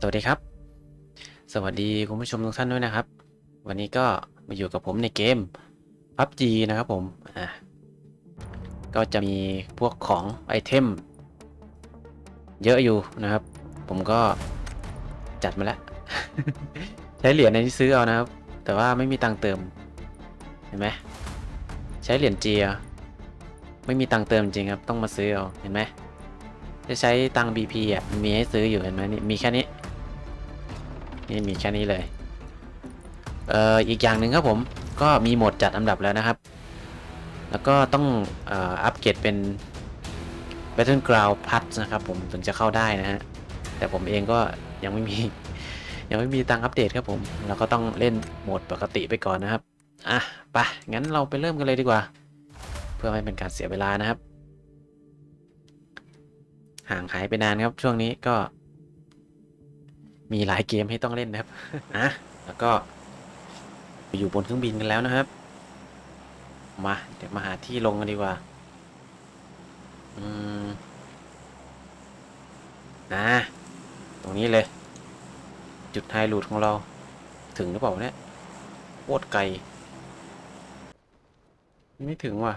สวัสดีครับ สวัสดีคุณผู้ชมทุกท่านด้วยนะครับ วันนี้ก็มาอยู่กับผมในเกม PUBG นะครับผม อะ ก็จะมีพวกของไอเทม เยอะอยู่นะครับ ผมก็จัดมาแล้ว ใช้เหรียญในที่ซื้อเอานะครับ แต่ว่าไม่มีตังค์เติม เห็นไหม ใช้เหรียญเจีย ไม่มีตังค์เติมจริงครับ ต้องมาซื้อเอา เห็นไหมจะใช้ตังค์ BP อะ มีให้ซื้ออยู่เห็นไหมนี่ มีแค่นี้ นี่มีแค่นี้เลย เอ่ออีกอย่างหนึ่งครับผมก็มีโหมดจัดอันดับแล้วนะครับ แล้วก็ต้องอ,อัปเกรดเป็น Battleground Plus นะครับผมถึงจะเข้าได้นะฮะ แต่ผมเองก็ยังไม่มี ยังไม่มีตังอัปเดตครับผม เราก็ต้องเล่นโหมดปกติไปก่อนนะครับ อะไปงั้นเราไปเริ่มกันเลยดีกว่า เพื่อไม่เป็นการเสียเวลานะครับ ห่างหายไปนานครับช่วงนี้ก็ มีหลายเกมให้ต้องเล่นนะครับนะแล้วก็อยู่บนเครื่องบินกันแล้วนะครับ มาเดี๋ยวมาหาที่ลงกันดีกว่า อืม นะ ตรงนี้เลย จุดไฮรูทของเรา ถึงหรือเปล่าเนี่ยโคตรไกล ไม่ถึงว่ะ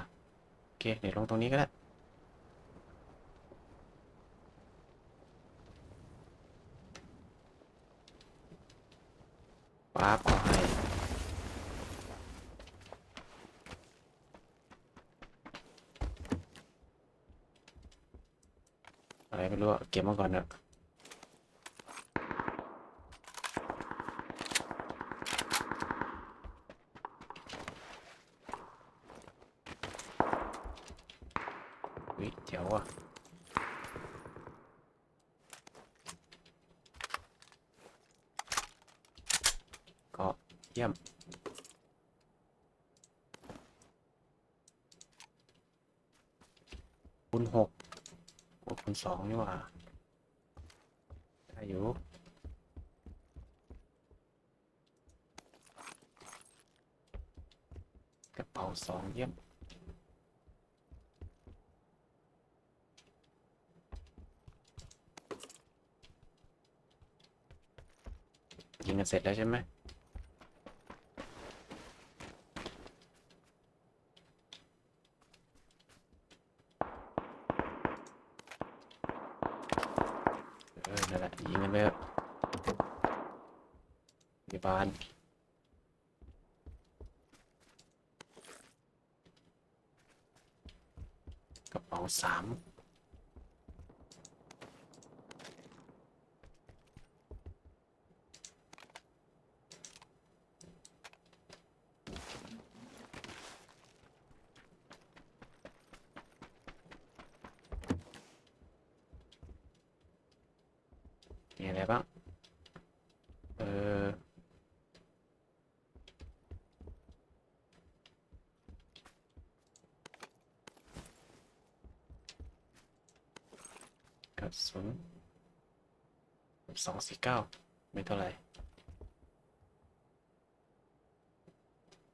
โอเค เดี๋ยวลงตรงนี้ก็ได้ ป๊าบเอาให้อะไรไม่รู้อะเก็บมาก่อนเนอะวิเจ๋วอะ ก็ เยี่ยม คูณหกโอ้คูณสองนี่หว่าได้อยู่กระเป๋าสองเยี่ยมยิงกันเสร็จแล้วใช่ไหม เออ นั่นแหละ ยิงกันไปเถอะพยาบาลกระเป๋าสามมี อะไรบ้าง เออกระสุนย์สองสี่เก้าไม่เท่าไหร่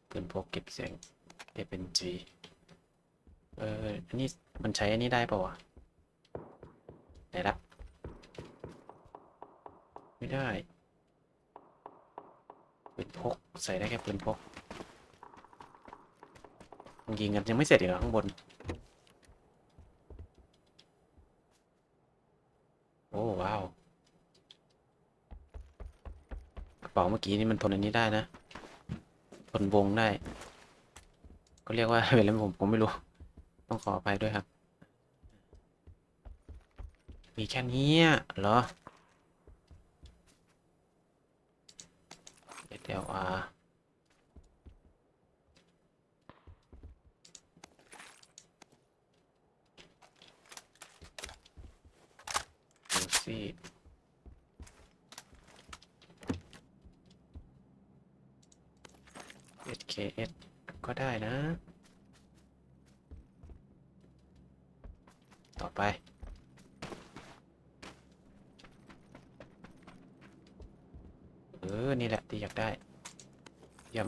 ปืนพกเก็บเสียง FNG เอออันนี้มันใช้อันนี้ได้ป่าวะไหนละ ไม่ได้ปืนพกใส่ได้แค่ปืนพกยิงกันยังไม่เสร็จอีกเหรอข้างบน โอ้ว้าวกระเป๋าเมื่อกี้นี่มันทนอันนี้ได้นะ ทนวงได้ ก็เรียกว่าเป็นอะไรผมผมไม่รู้ ต้องขออภัยด้วยครับ มีแค่นี้เหรอ LR ดูซี่เอสเคเอสก็ได้นะ ต่อไป ออนี่แหละที่อยากได้เยี่ยม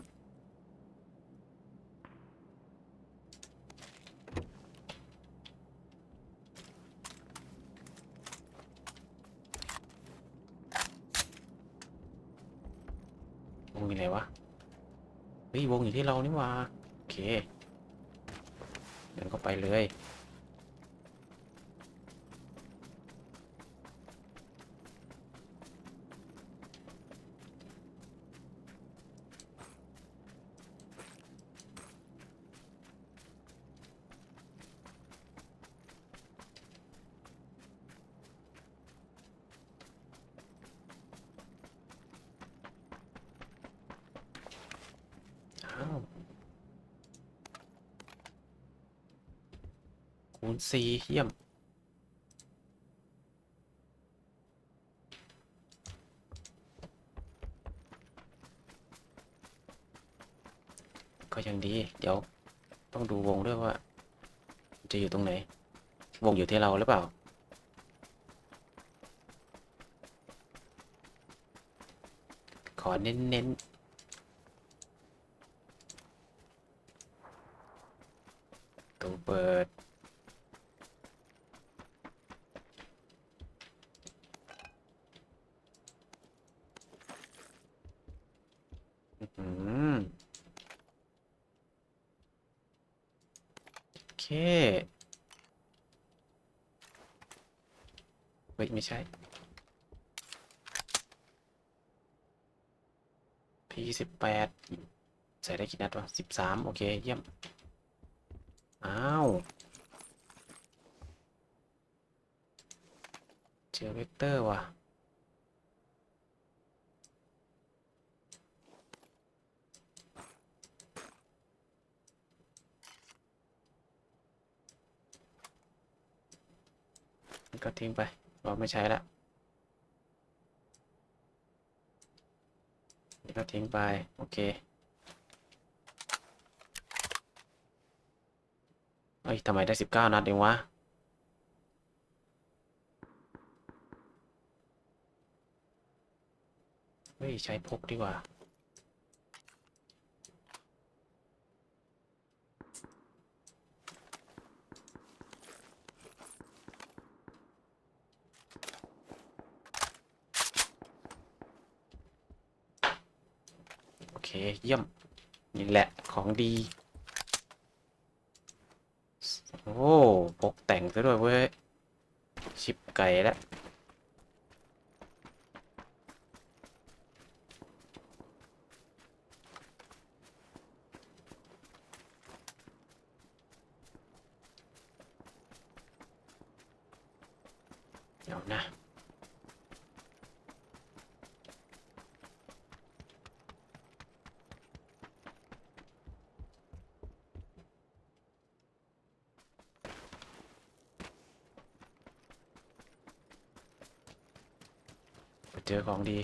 วงอยู่ไหนวะเฮ้ยวงอยู่ที่เรานี่วะโอเค เดินเข้าไปเลย คูณสี่เยี่ยม ก็ยังดี เดี๋ยว ต้องดูวงด้วยว่า จะอยู่ตรงไหน วงอยู่ที่เราหรือเปล่าขอเน้นๆตัวเปิด อื้อหือโอ เคเฮ้ย ไม่ใช่พีสิบแปดใส่ได้กี่นัดวะสิบสามโอเค เยี่ยม อ้าว เจอเวกเตอร์ว่ะ ก็ทิ้งไปเราไม่ใช้ละนี่ก็ทิ้งไป โอเคเอ้ยทำไมได้สิบเก้านัดเองวะเฮ้ย ใช้พกดีกว่า เยี่ยม นี่แหละของดี โอ้ ปกแต่งซะด้วยเว้ย ชิปไก่แล้ว เจอของดี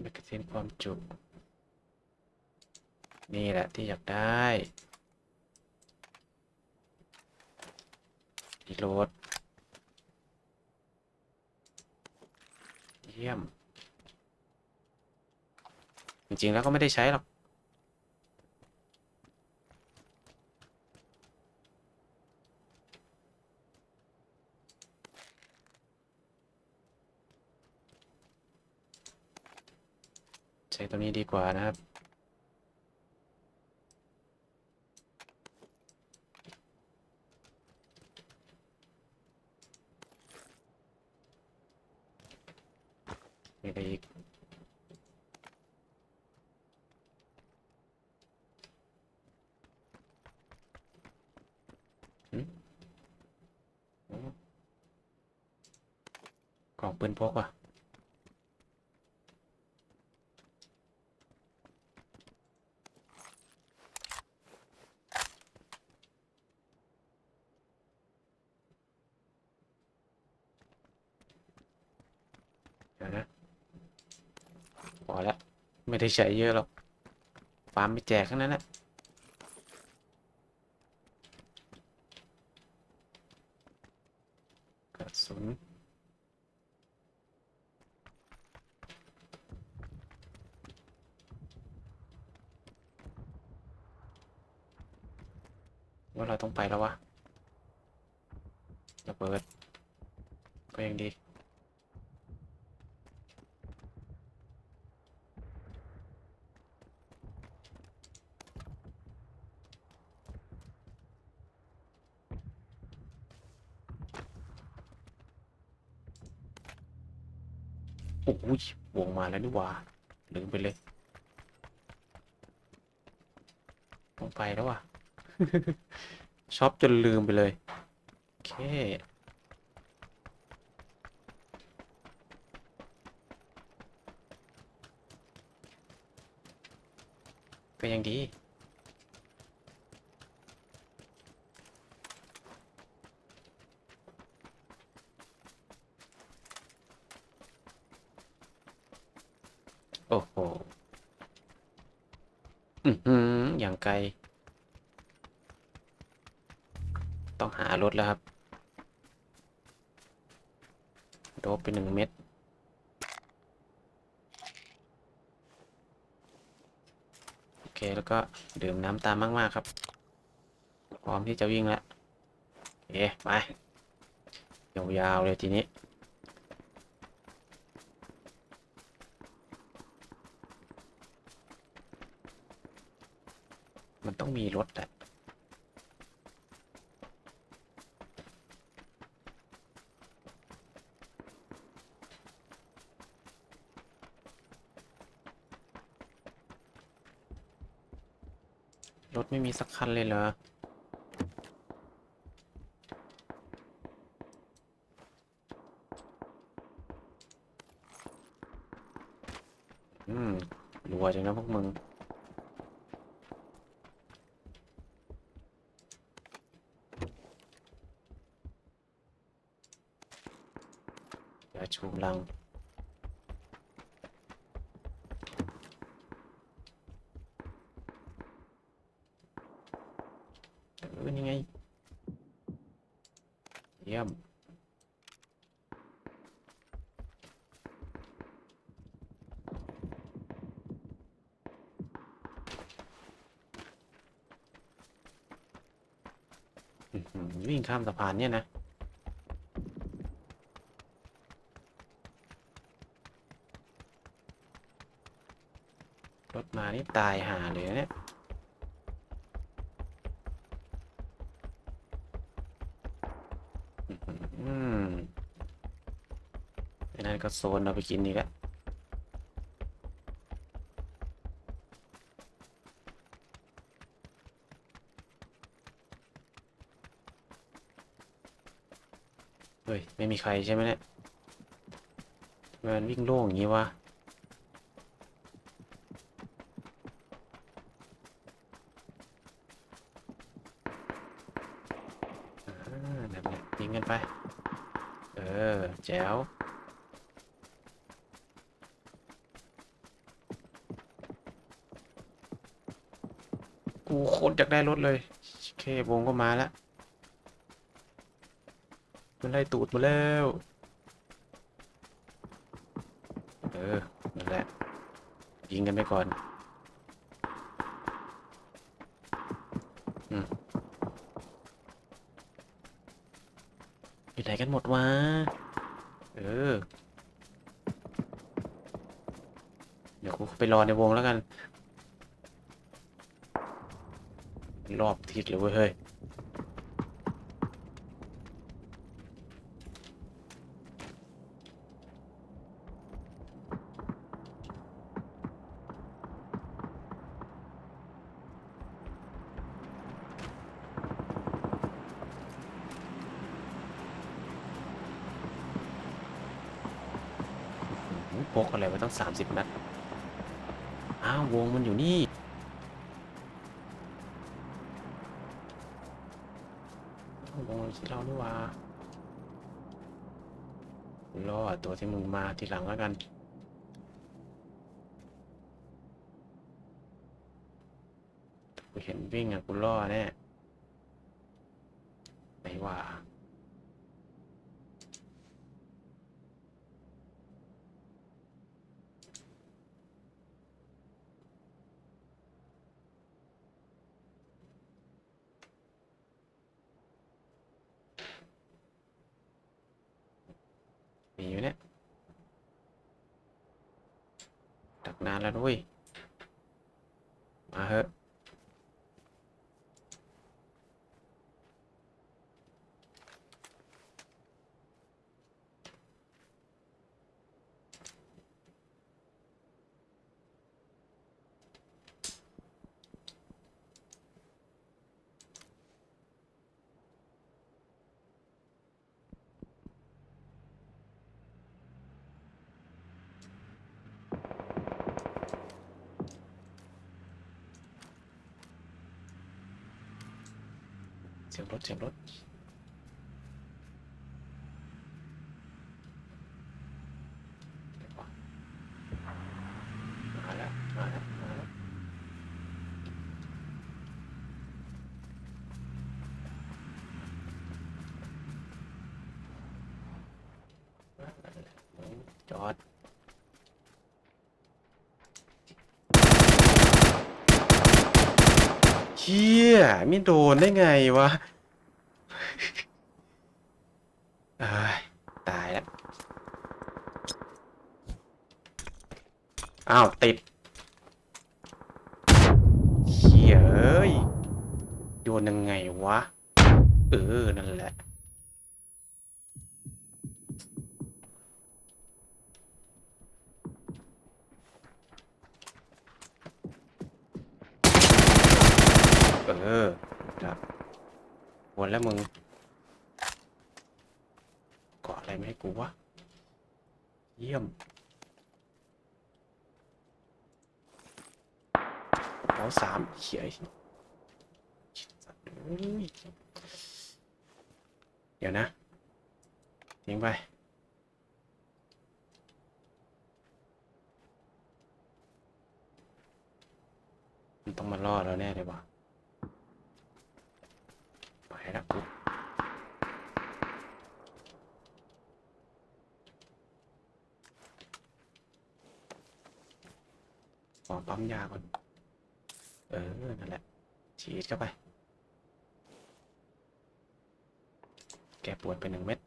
แมกกาซีนความจุ นี่แหละที่อยากได้รีโหลด เยี่ยม จริง ๆ แล้วก็ไม่ได้ใช้หรอก ใช้ตัวนี้ดีกว่านะครับ มีอะไรอีกกล่องปืนพกว่ะเดี๋ยวนะ พอแล้วไม่ได้ใช้เยอะหรอกฟาร์มไปแจกทั้งนั้นแหละ สุนว่าเราต้องไปแล้ววะระเบิดก็ยังดี โอ้ยวงมาแล้วนี่หว่าลืมไปเลยต้องไปแล้วว่ะช็อปจนลืมไปเลย โอเค ก็ยังดี โอ้โห อือหือ อย่างไกล ต้องหารถแล้วครับ โดบไปหนึ่งเม็ด โอเค แล้วก็ดื่มน้ำตามมาก ๆ ครับ พร้อมที่จะวิ่งแล้ว โอเค ไป ยาว ๆ เลยทีนี้ มันต้องมีรถแหละรถไม่มีสักคันเลยเหรอ อืมรัวจังนะพวกมึง ย่าชูลังเออนี่ไงเยี่ยมวิ่งข้ามสะพานเนี่ยนะ รถมานี่ตายหาเลยเนี่ยอืมไอ้นั่นก็โซนเอาไปกินอีกแล้วเฮ้ย ไม่มีใครใช่ไหมเนี่ยมันวิ่งโล่งอย่างนี้วะ อ่า แบบนี้ยิงกันไป เออ แจ๋วกูโคตรอยากได้รถเลย โอเค วงก็มาแล้ว มันไล่ตูดมาแล้ว เออ นั่นแหละ ยิงกันไปก่อน อืม อยู่ไหน กันหมดวะ เออ เดี๋ยวกูไปรอในวงแล้วกัน รอบทิศเลยเว้ยเฮ้ย อื้อหือพกอะไรไว้ ตั้งสามสิบนัด อ้าว วงมันอยู่นี่ วงที่เรานี่ว่ารอตัวที่มึงมาทีหลังแล้วกันกูเห็นวิ่งอะกูล่อแน่ไหนว่า นานแล้วด้วยมาเถอะ สียงรถเสียงรถ เดี๋ยวก่อนมาแล้ว มาแล้ว มาแล้ว จอด เชี่ย ไม่โดนได้ไงวะเอยตายแล้วอ้าว ติดเขี่ยเอ้ยโยนยังไงวะ เออ นั่นแหละ เออครับวนแล้วมึงเกาะอะไรไม่ให้กูวะ เยี่ยมแล้วสามเขียสัตว์ เดี๋ยวนะทิ้งไป มันต้องมาล่อเราแน่เลยว่ะไปแล้วกูขอปั๊มยาก่อน เออ นั่นแหละ ฉีดเข้าไป แกปวดไปหนึ่งเม็ด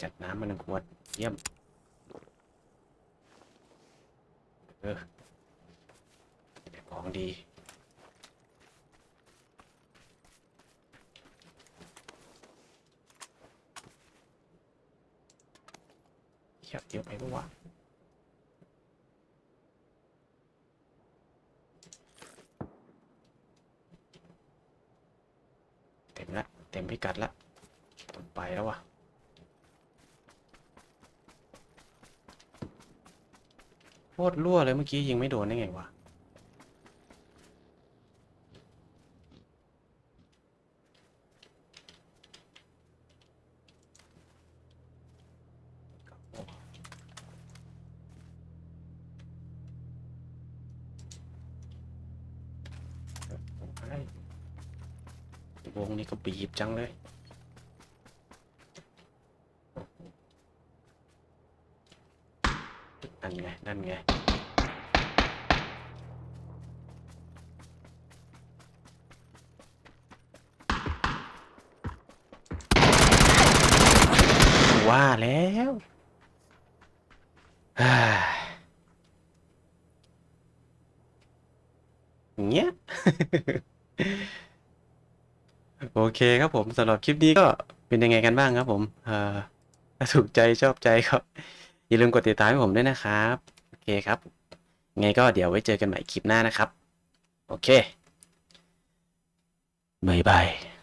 จัดน้ำมาหนึ่งขวด เยี่ยม เออของดีเยเดี๋ยวไปปะวะเต็มละเต็มพิ กัดละต้องไปแล้ววะโคตรรั่วเลยเมื่อกี้ยิงไม่โดนได้ไงวะ นี้ก็บีบจังเลย นั่นไง นั่นไง ว่าแล้วเฮ้ยอย่างเงี้ย โอ เคครับผมสำหรับคลิปนี้ก็เป็นยังไงกันบ้างครับผมเอ่อถ้าถูกใจชอบใจก็อย่าลืมกดติดตามให้ผมด้วยนะครับโอเคครับไงก็เดี๋ยวไว้เจอกันใหม่คลิปหน้านะครับ โอเคบายบาย